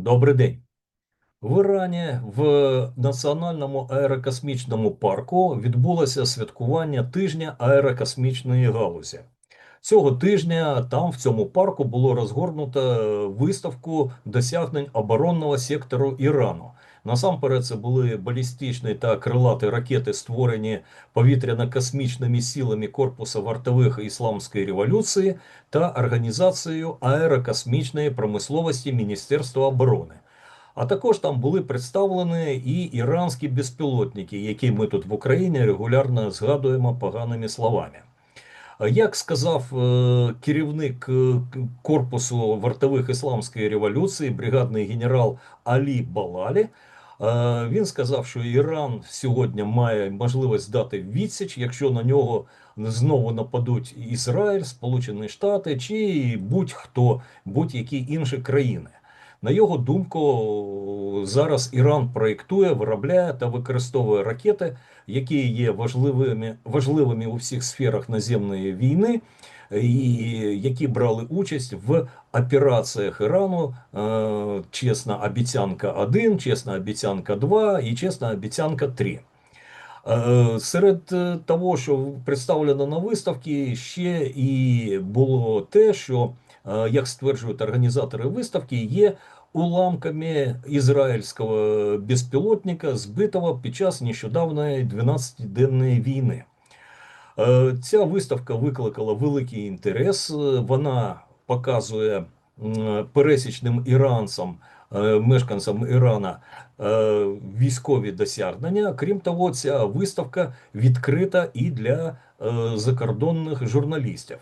Добрий день. В Ірані в Національному аерокосмічному парку відбулося святкування тижня аерокосмічної галузі. Цього тижня там в цьому парку було розгорнуто виставку досягнень оборонного сектору Ірану. Насамперед, це були балістичні та крилаті ракети, створені повітряно-космічними силами Корпусу вартових Ісламської революції та Організацією аерокосмічної промисловості Міністерства оборони. А також там були представлені і іранські безпілотники, які ми тут в Україні регулярно згадуємо поганими словами. Як сказав е, керівник е, корпусу вартових ісламської революції, бригадний генерал Алі Балалі, е, він сказав, що Іран сьогодні має можливість дати відсіч, якщо на нього знову нападуть Ізраїль, Сполучені Штати чи будь-хто, будь-які інші країни. На його думку, зараз Іран проєктує, виробляє та використовує ракети, які є важливими, важливими у всіх сферах наземної війни, і які брали участь в операціях Ірану е, Чесна обіцянка 1, Чесна обіцянка 2 і Чесна обіцянка 3. Е, Серед е, того, що представлено на виставці, ще і було те, що, як стверджують організатори виставки, є уламками ізраїльського безпілотника, збитого під час нещодавної 12-денної війни. Е, Ця виставка викликала великий інтерес. Вона показує пересічним іранцям, е, мешканцям Ірана е, військові досягнення. Крім того, ця виставка відкрита і для е, закордонних журналістів.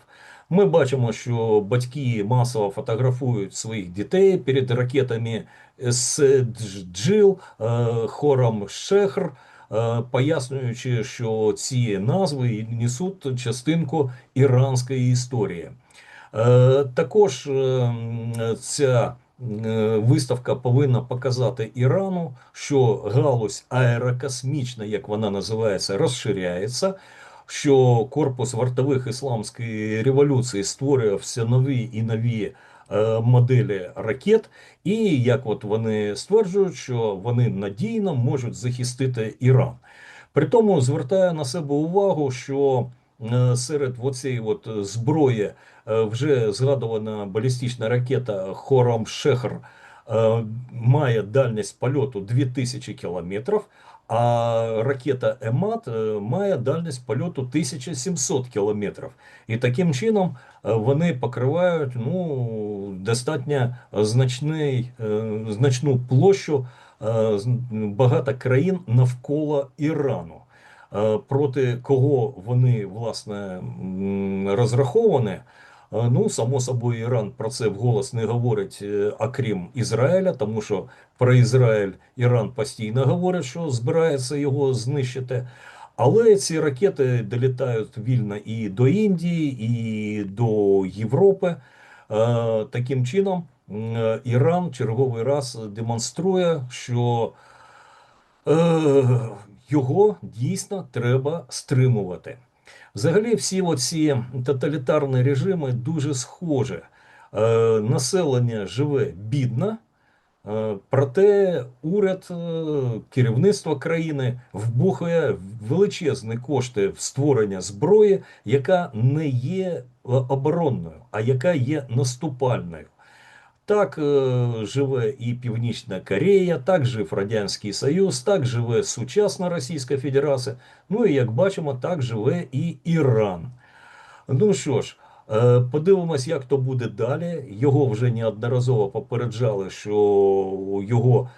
Ми бачимо, що батьки масово фотографують своїх дітей перед ракетами Седжил, е, хором Шехр, е, пояснюючи, що ці назви несуть частинку іранської історії. Е, Також ця виставка повинна показати Ірану, що галузь аерокосмічна, як вона називається, розширяється. Що корпус вартових ісламської революції створює все нові і нові е, моделі ракет, і як от вони стверджують, що вони надійно можуть захистити Іран. При тому звертаю на себе увагу, що е, серед оцієї от зброї е, вже згадувана балістична ракета Хорам Шехр має дальність польоту 2000 кілометрів, а ракета Емат е, має дальність польоту 1700 кілометрів. І таким чином е, вони покривають ну, достатньо значний, е, значну площу багато країн навколо Ірану. Проти кого вони власне розраховані? Е, Ну, само собою, Іран про це вголос не говорить, е, окрім Ізраїля, тому що про Ізраїль Іран постійно говорить, що збирається його знищити. Але ці ракети долітають вільно і до Індії, і до Європи. Е, Таким чином, Іран черговий раз демонструє, що його дійсно треба стримувати. Взагалі, всі оці тоталітарні режими дуже схожі. Е, населення живе бідно, е, проте уряд, е, керівництво країни вбухає величезні кошти в створення зброї, яка не є оборонною, а яка є наступальною. Так е, живе і Північна Корея, так жив Радянський Союз, так живе сучасна Російська Федерація. Ну і як бачимо, так живе і Іран. Ну що ж, е, подивимось, як то буде далі. Його вже неодноразово попереджали, що його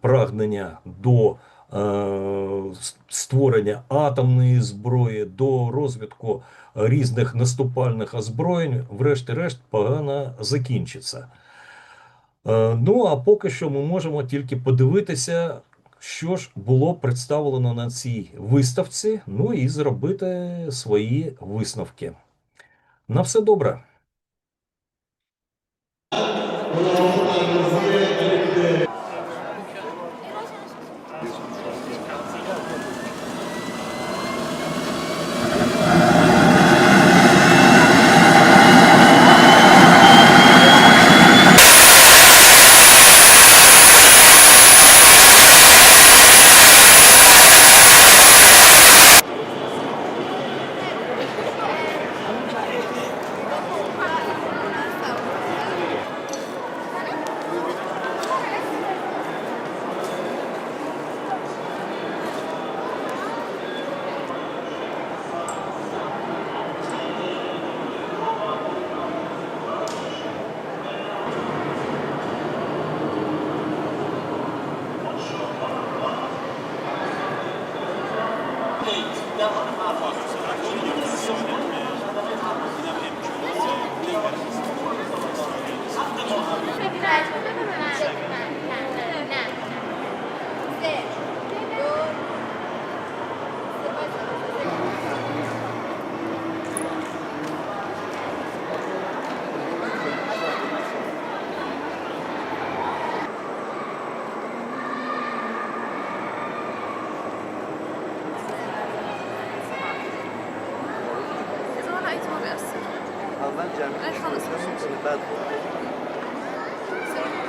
прагнення до створення атомної зброї, до розвитку різних наступальних озброєнь, врешті-решт, погано закінчиться. Е, Ну а поки що ми можемо тільки подивитися, що ж було представлено на цій виставці, ну і зробити свої висновки. На все добре. Avrupa'sı. Avlan cami. Ben sana